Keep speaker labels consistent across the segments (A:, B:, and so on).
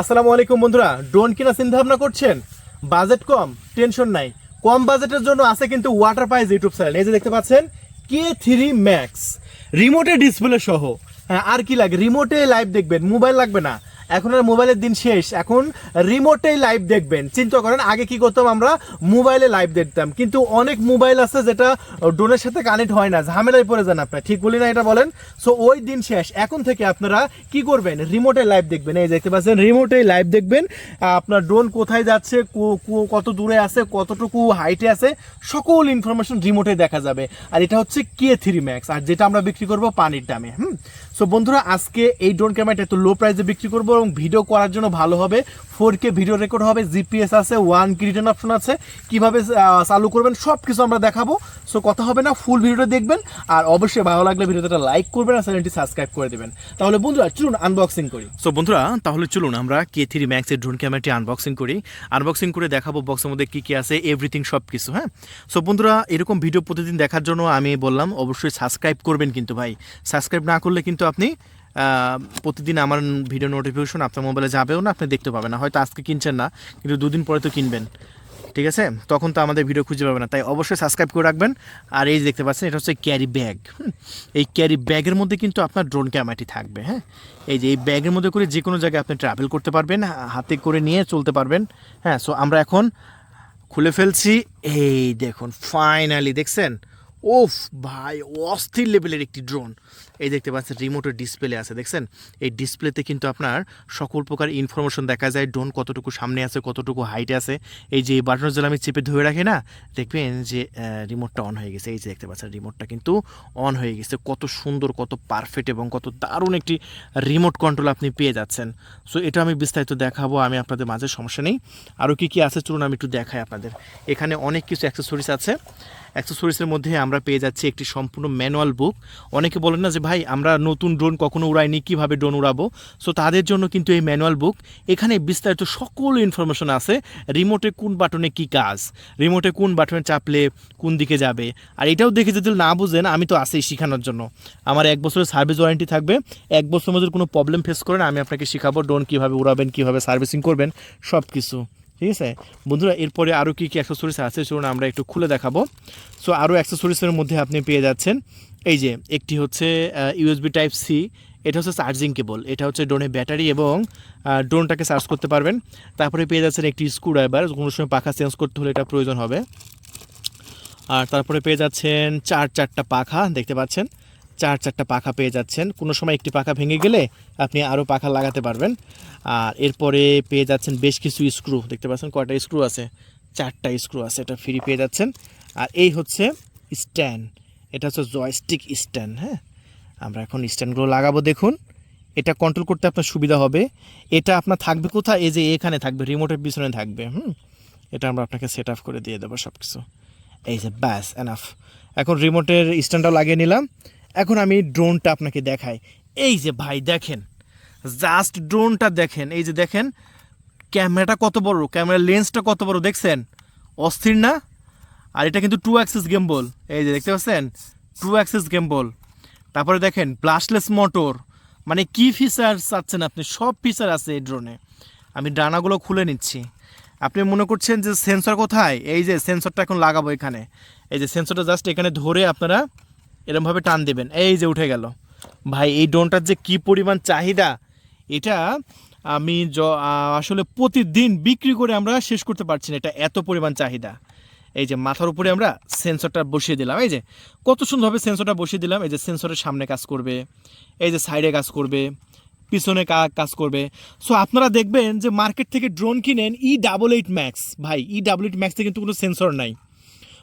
A: আসসালামু আলাইকুম বন্ধুরা, ড্রোন কিনা চিন্তা ভাবনা করছেন? বাজেট কম, টেনশন নাই। কম বাজেটের জন্য আছে কিন্তু ওয়াটার পাইজ ইউটিউব চ্যানেল। এই যে দেখতে পাচ্ছেন কে থ্রি ম্যাক্স রিমোটে ডিসপ্লে সহ। হ্যাঁ আর কি লাগে? রিমোটে লাইভ দেখবেন মোবাইল লাগবে না। এখন আর মোবাইলের দিন শেষ। এখন রিমোটেই লাইভ দেখবেন। চিন্তা করেন, আগে কি করতাম আমরা? মোবাইলে লাইভ দেখতাম। কিন্তু অনেক মোবাইল আছে যেটা ড্রোনের সাথে কানেক্ট হয় না, ঝামেলায় পড়ে যান আপনার। ঠিক বলি না এটা বলেন? সো ওই দিন শেষ। এখন থেকে আপনারা কি করবেন? রিমোটে লাইভ দেখবেন। এই দেখতে পাচ্ছেন রিমোটে লাইভ দেখবেন। আপনার ড্রোন কোথায় যাচ্ছে কত দূরে আছে, কতটুকু হাইটে আছে, সকল ইনফরমেশন রিমোটে দেখা যাবে। আর এটা হচ্ছে কে থ্রি ম্যাক্স আর যেটা আমরা বিক্রি করব পানির দামে। হুম? সো বন্ধুরা, আজকে এই ড্রোন ক্যামেরাটা এত লো প্রাইসে বিক্রি করব এবং ভিডিও করার জন্য ভালো হবে। ফোর কে ভিডিও রেকর্ড হবে জিপিএস আছে ওয়ান কি অপশন আছে। কীভাবে চালু করবেন সব কিছু আমরা দেখাবো। সো কথা হবে না ফুল ভিডিওটা দেখবেন। আর অবশ্যই ভালো লাগলে ভিডিওটা লাইক করবেন আর চ্যানেলটি সাবস্ক্রাইব করে দেবেন। তাহলে বন্ধুরা, চলুন আনবক্সিং করি।
B: সো বন্ধুরা, তাহলে চলুন আমরা কে থ্রি ম্যাক্সের ড্রোন ক্যামেরাটি আনবক্সিং করি। আনবক্সিং করে দেখাবো বক্সের মধ্যে কী কী আছে এভরিথিং সব কিছু হ্যাঁ? সো বন্ধুরা, এরকম ভিডিও প্রতিদিন দেখার জন্য আমি বললাম, অবশ্যই সাবস্ক্রাইব করবেন কিন্তু ভাই। সাবস্ক্রাইব না করলে কিন্তু আপনি প্রতিদিন আমার ভিডিও নোটিফিকেশন আপনার মোবাইলে যাবেও না, আপনি দেখতে পাবেন না। হয়তো আজকে কিনছেন না, কিন্তু দুদিন পরে তো কিনবেন। ঠিক আছে? তখন তো আমাদের ভিডিও খুঁজে পাবে না। তাই অবশ্যই সাবস্ক্রাইব করে রাখবেন। আর এই দেখতে পাচ্ছেন, এটা হচ্ছে ক্যারি ব্যাগ এই ক্যারি ব্যাগের মধ্যে কিন্তু আপনার ড্রোন ক্যামেরাটি থাকবে হ্যাঁ? এই যে এই ব্যাগের মধ্যে করে যে কোনো জায়গায় আপনি ট্রাভেল করতে পারবেন হাতে করে নিয়ে চলতে পারবেন হ্যাঁ? সো আমরা এখন খুলে ফেলছি। এই দেখুন ফাইনালি দেখছেন? ওফ ভাই, অস্থির লেভেলের একটি ড্রোন এই দেখতে পাচ্ছেন রিমোটের ডিসপ্লে আছে, দেখছেন? এই ডিসপ্লেতে কিন্তু আপনার সকল প্রকার ইনফরমেশন দেখা যায় ড্রোন কতটুকু সামনে আছে, কতটুকু হাইটে আছে। এই যে বাটনের জন্য আমি চেপে ধরে রাখি না, দেখবেন যে রিমোটটা অন হয়ে গেছে। এই যে দেখতে পাচ্ছেন রিমোটটা কিন্তু অন হয়ে গেছে। কত সুন্দর, কত পারফেক্ট এবং কত দারুণ একটি রিমোট কন্ট্রোল আপনি পেয়ে যাচ্ছেন। সো এটা আমি বিস্তারিত দেখাবো, আমি আপনাদের মাঝে সমস্যা নেই। আরও কী কী আছে চলুন আমি একটু দেখাই আপনাদের। এখানে অনেক কিছু অ্যাক্সেসরিজ আছে। অ্যাক্সেসরিজের মধ্যে আমরা পেয়ে যাচ্ছি একটি সম্পূর্ণ ম্যানুয়াল বুক অনেকে বলেন না যে ভাই, আমরা নতুন ড্রোন কখনো উড়াইনি, কীভাবে ড্রোন উড়াবো? সো তাদের জন্য কিন্তু এই ম্যানুয়াল বুক এখানে বিস্তারিত সকল ইনফরমেশন আছে রিমোটে কোন বাটনে কি কাজ রিমোটে কোন বাটনে চাপলে কোন দিকে যাবে। আর এটাও দেখে যদি না বুঝেন, আমি তো আছেই শেখানোর জন্য। আমার এক বছরের সার্ভিস ওয়ারেন্টি থাকবে। এক বছরের মধ্যে কোনো প্রবলেম ফেস করেন, আমি আপনাকে শেখাবো ড্রোন কীভাবে উড়াবেন, কীভাবে সার্ভিসিং করবেন সব কিছু ঠিক আছে? বন্ধুরা, এরপরে আরও কী কী অ্যাক্সেসরিজ আছে চলুন আমরা একটু খুলে দেখাবো। সো আরও অ্যাক্সেসরিজের মধ্যে আপনি পেয়ে যাচ্ছেন। এই যে, একটি হচ্ছে ইউএসবি টাইপ সি এটা হচ্ছে চার্জিং কেবল এটা হচ্ছে ড্রোনের ব্যাটারি এবং ড্রোনটাকে চার্জ করতে পারবেন। তারপরে পেয়ে যাচ্ছেন একটি স্ক্রু ড্রাইভার কোনো সময় পাখা চেঞ্জ করতে হলে এটা প্রয়োজন হবে। আর তারপরে পেয়ে যাচ্ছেন চার চারটা পাখা, দেখতে পাচ্ছেন। চার চারটা পাখা পেয়ে যাচ্ছেন। কোনো সময় একটি পাখা ভেঙে গেলে আপনি আরও পাখা লাগাতে পারবেন। আর এরপরে পেয়ে যাচ্ছেন বেশ কিছু স্ক্রু। দেখতে পাচ্ছেন কয়টা স্ক্রু আছে? চারটা স্ক্রু আছে, এটা ফ্রি পেয়ে যাচ্ছেন। আর এই হচ্ছে স্ট্যান্ড। এটা হচ্ছে জয়স্টিক স্ট্যান্ড হ্যাঁ? আমরা এখন স্ট্যান্ডগুলো লাগাবো, দেখুন। এটা কন্ট্রোল করতে আপনার সুবিধা হবে। এটা আপনার থাকবে কোথায়? এই যে এখানে থাকবে রিমোটের পিছনে থাকবে, হুম? এটা আমরা আপনাকে সেট আপ করে দিয়ে দেবো সব কিছু এই যে ব্যাস এনাফ এখন রিমোটের স্ট্যান্ডটাও লাগিয়ে নিলাম। এখন আমি ড্রোনটা আপনাকে দেখাই। এই যে ভাই, দেখেন। জাস্ট ড্রোনটা দেখেন। এই যে দেখেন, ক্যামেরাটা কত বড়, ক্যামেরার লেন্সটা কত বড়, দেখছেন? অস্থির না? আর এটা কিন্তু টু অ্যাক্সেস গেম বল এই যে দেখতে পাচ্ছেন? টু অ্যাক্সেস গেম বল তারপরে দেখেন ব্লাস্টলেস মোটর মানে কি ফিচার চাচ্ছেন আপনি? সব ফিচার আছে এই ড্রোনে আমি ডানাগুলো খুলে নিচ্ছি। আপনি মনে করছেন যে সেন্সর কোথায়? এই যে সেন্সরটা এখন লাগাবো এখানে। এই যে সেন্সরটা জাস্ট এখানে ধরে আপনারা এরমভাবে টান দেবেন। এই যে উঠে গেল। ভাই এই ড্রোনটার যে কি পরিমাণ চাহিদা এটা আমি আহ, আসলে প্রতিদিন বিক্রি করে আমরা শেষ করতে পারছি না। এটা এত পরিমাণ চাহিদা। এই যে মাথার উপরে আমরা সেন্সরটা বসিয়ে দিলাম। এই যে কত সুন্দরভাবে সেন্সরটা বসিয়ে দিলাম। এই যে সেন্সরের সামনে কাজ করবে। এই যে সাইডে কাজ করবে। পিছনে কাজ করবে। সো আপনারা দেখবেন যে মার্কেট থেকে ড্রোন কিনেন ই ডাবল এইট ম্যাক্স ভাই ই ডাবল এইট ম্যাক্সে কিন্তু কোনো সেন্সর নাই।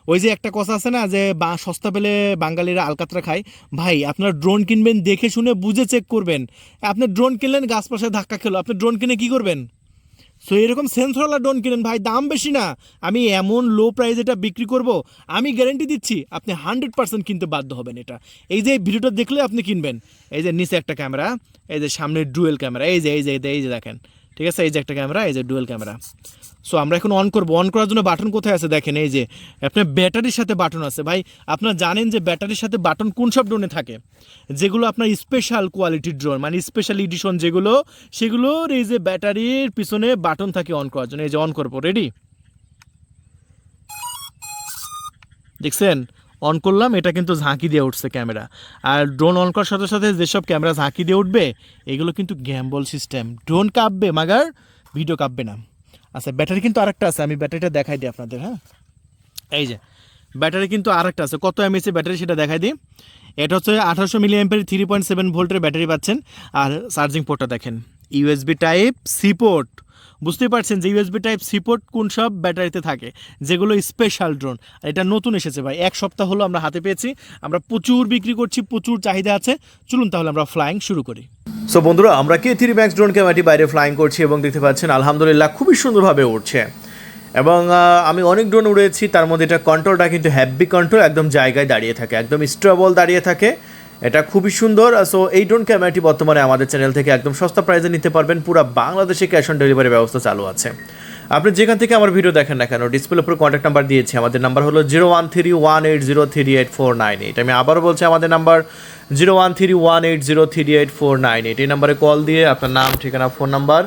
B: ওই যে একটা কথা আছে না যে, বা, সস্তা পেলে বাঙালিরা আলকাতরা খায়। ভাই, আপনার ড্রোন কিনবেন দেখে শুনে বুঝে চেক করবেন। আপনি ড্রোন কিনলেন, গাছ পাশে ধাক্কা খেলো। আপনি ড্রোন কিনে কি করবেন? সো এরকম সেন্সরওয়ালা ড্রোন কিনেন। ভাই, দাম বেশি না। আমি এমন লো প্রাইস এটা বিক্রি করব, আমি গ্যারেন্টি দিচ্ছি আপনি হান্ড্রেড পার্সেন্ট কিনতে বাধ্য হবেন এটা। এই যে ভিডিওটা দেখলে আপনি কিনবেন। এই যে, নিচে একটা ক্যামেরা এই যে, সামনে ডুয়েল ক্যামেরা এই যে এই যে এই যে, দেখেন। ঠিক আছে? এই যে একটা ক্যামেরা এই যে ডুয়েল ক্যামেরা সো আমরা এখন অন করব। অন করার জন্য বাটন কোথায় আছে দেখেন? এই যে, আপনার ব্যাটারির সাথে বাটন আছে। ভাই, আপনারা জানেন যে ব্যাটারির সাথে বাটন কোন সব ড্রোনে থাকে? যেগুলো আপনার স্পেশাল কোয়ালিটির ড্রোন মানে স্পেশাল এডিশন যেগুলো, সেগুলোর এই যে ব্যাটারির পিছনে বাটন থাকে অন করার জন্য। এই যে অন করব। রেডি দেখছেন? অন করলাম, এটা কিন্তু ঝাঁকি দিয়ে উঠছে ক্যামেরা। আর ড্রোন অন করার সাথে সাথে যেসব ক্যামেরা ঝাঁকি দিয়ে উঠবে, এগুলো কিন্তু গ্যাম্বল সিস্টেম ড্রোন কাঁপবে, মাগার ভিডিও কাঁপবে না। আচ্ছা ব্যাটারি কিন্তু আরেকটা আছে, আমি ব্যাটারিটা দেখাই দিই আপনাদের হ্যাঁ? এই যে ব্যাটারি কিন্তু আরেকটা আছে। কত এমএসি ব্যাটারি সেটা দেখাই দিই। এটা হচ্ছে আঠারোশো মিলি এম্পের থ্রি পয়েন্ট সেভেন ভোল্টের ব্যাটারি পাচ্ছেন। আর চার্জিং পোর্টটা দেখেন। ইউএসবি টাইপ সি পোর্ট বুঝতেই পারছেন যে ইউএসবি টাইপ সি পোর্ট কোন সব ব্যাটারিতে থাকে, যেগুলো স্পেশাল ড্রোন আর এটা নতুন এসেছে ভাই, এক সপ্তাহ হলো আমরা হাতে পেয়েছি, আমরা প্রচুর বিক্রি করছি, প্রচুর চাহিদা আছে। চলুন তাহলে আমরা ফ্লাইং শুরু করি।
A: সো বন্ধুরা, আমরা কে থ্রি ম্যাক্স ড্রোন ক্যামেরাটি বাইরে ফ্লাইং করছি এবং দেখতে পাচ্ছেন, আলহামদুলিল্লাহ খুবই সুন্দরভাবে উঠছে এবং আমি অনেক ড্রোন উড়েছি, তার মধ্যে এটা কন্ট্রোলটা কিন্তু হ্যাভি কন্ট্রোল একদম জায়গায় দাঁড়িয়ে থাকে, একদম স্টেবল দাঁড়িয়ে থাকে। এটা খুবই সুন্দর। সো এই ড্রোন ক্যামেরাটি বর্তমানে আমাদের চ্যানেল থেকে একদম সস্তা প্রাইজে নিতে পারবেন। পুরো বাংলাদেশে ক্যাশ অন ডেলিভারি ব্যবস্থা চালু আছে। আপনি যেখান থেকে আমার ভিডিও দেখেন না কেন ডিসপ্লে উপর কন্ট্যাক্ট নাম্বার দিয়েছি। আমাদের নাম্বার হলো zero one three one eight zero three eight four nine eight আমি আবারও বলছি, আমাদের number zero one three one eight zero three eight four nine eight. এই নাম্বারে কল দিয়ে আপনার নাম, ঠিকানা, ফোন নাম্বার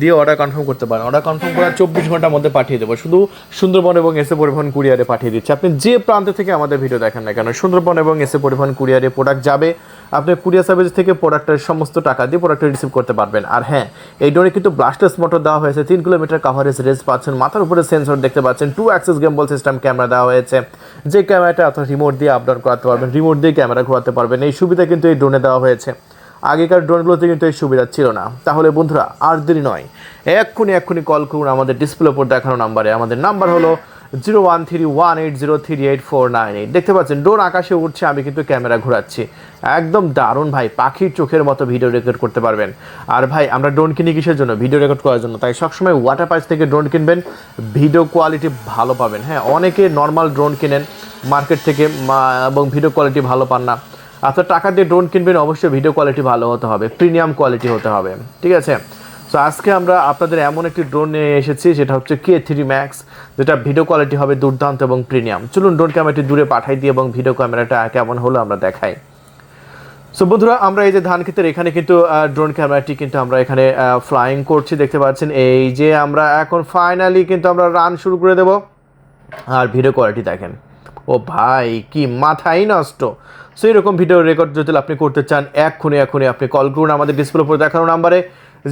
A: দিয়ে অর্ডার কনফার্ম করতে পারেন। অর্ডার কনফার্ম করার চব্বিশ ঘণ্টার মধ্যে পাঠিয়ে দেবো। শুধু সুন্দরবন এবং এসে পরিবহন কুরিয়ারে পাঠিয়ে দিচ্ছে। আপনি যে প্রান্ত থেকে আমাদের ভিডিও দেখেন না কেন, সুন্দরবন এবং এসে পরিবহন কুরিয়ারে প্রোডাক্ট যাবে। আপনি কুরিয়ার সার্ভিস থেকে প্রোডাক্টের সমস্ত টাকা দিয়ে প্রোডাক্টটা রিসিভ করতে পারবেন। আর হ্যাঁ এই ডোরে কিন্তু ব্লাস্টার্স মোটর দেওয়া হয়েছে। তিন কিলোমিটার কাভারেজ রেঞ্জ পাচ্ছেন। মাথার উপরে সেন্সর দেখতে পাচ্ছেন। Two axis gimbal system camera দেওয়া হয়েছে। যে ক্যামেরাটা আপনার রিমোট দিয়ে আপ ডাউন করাতে পারবেন রিমোট দিয়ে ক্যামেরা ঘোরাতে পারবেন। এই সুবিধা কিন্তু এই ড্রোনে দেওয়া হয়েছে। আগেকার ড্রোনগুলোতে কিন্তু এই সুবিধা ছিল না। তাহলে বন্ধুরা, আর দেরি নয়। এক্ষুনি এক্ষুনি কল করুন আমাদের ডিসপ্লে ওপর দেখানো নাম্বারে আমাদের নাম্বার হলো zero one three one eight zero three eight four nine eight দেখতে পাচ্ছেন ড্রোন আকাশে উঠছে আমি কিন্তু ক্যামেরা ঘোরাচ্ছি। একদম দারুণ ভাই, পাখির চোখের মতো ভিডিও রেকর্ড করতে পারবেন। আর ভাই, আমরা ড্রোন কিনি কিসের জন্য? ভিডিও রেকর্ড করার জন্য। তাই সবসময় ওয়াটার পাইস থেকে ড্রোন কিনবেন ভিডিও কোয়ালিটি ভালো পাবেন। হ্যাঁ অনেকে নর্মাল ড্রোন কিনেন মার্কেট থেকে এবং ভিডিও কোয়ালিটি ভালো পান না। আপনার টাকা দিয়ে ড্রোন কিনবেন, অবশ্যই ভিডিও কোয়ালিটি ভালো হতে হবে প্রিমিয়াম কোয়ালিটি হতে হবে। ঠিক আছে? তো আজকে আমরা আপনাদের এমন একটি ড্রোন নিয়ে এসেছি, যেটা হচ্ছে কে থ্রি ম্যাক্স যেটা ভিডিও কোয়ালিটি হবে দুর্দান্ত এবং প্রিমিয়াম চলুন ড্রোন ক্যামেরাটি দূরে পাঠাই দিই এবং ভিডিও ক্যামেরাটা কেমন হলো আমরা দেখাই। সো বন্ধুরা, আমরা এই যে ধান ক্ষেতের এখানে কিন্তু ড্রোন ক্যামেরাটি কিন্তু আমরা এখানে ফ্লাইং করছি, দেখতে পাচ্ছেন। এই যে আমরা এখন ফাইনালি কিন্তু আমরা রান শুরু করে দেব। আর ভিডিও কোয়ালিটি দেখেন। ও ভাই, কি মাথাই নষ্ট। সো এরকম ভিডিও রেকর্ড যদি আপনি করতে চান, এক্ষুনি এক্ষুনি আপনি কল করুন আমাদের ডিসপ্লে উপর দেখানো নাম্বারে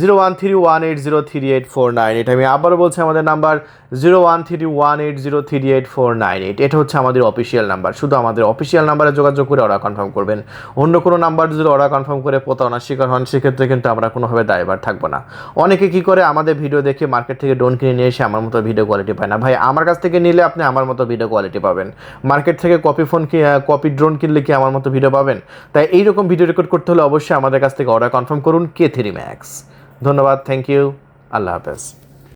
A: zero one three one eight zero three eight four nine eight. আমি আবারও বলছি, আমাদের number zero one three one eight zero three eight four nine eight. এটা হচ্ছে আমাদের অফিসিয়াল নাম্বার। শুধু আমাদের অফিসিয়াল নাম্বারে যোগাযোগ করে অর্ডার কনফার্ম করবেন। অন্য কোনো নাম্বার যদি অর্ডার কনফার্ম করে প্রতারণার শিকার হন, সেক্ষেত্রে কিন্তু আমরা কোনোভাবে দায়বার থাকব না। অনেকে কি করে, আমাদের ভিডিও দেখে মার্কেট থেকে ড্রোন কিনে নিয়ে এসে আমার মতো ভিডিও কোয়ালিটি পায় না। ভাই, আমার কাছ থেকে নিলে আপনি আমার মতো ভিডিও কোয়ালিটি পাবেন। মার্কেট থেকে কপি ফোন কি কপি ড্রোন কিনলে কি আমার মতো ভিডিও পাবেন? তাই এইরকম ভিডিও রেকর্ড করতে হলে অবশ্যই আমাদের কাছ থেকে অর্ডার কনফার্ম করুন কে থ্রি ম্যাক্স ধন্যবাদ থ্যাংক ইউ আল্লাহ হাফেজ।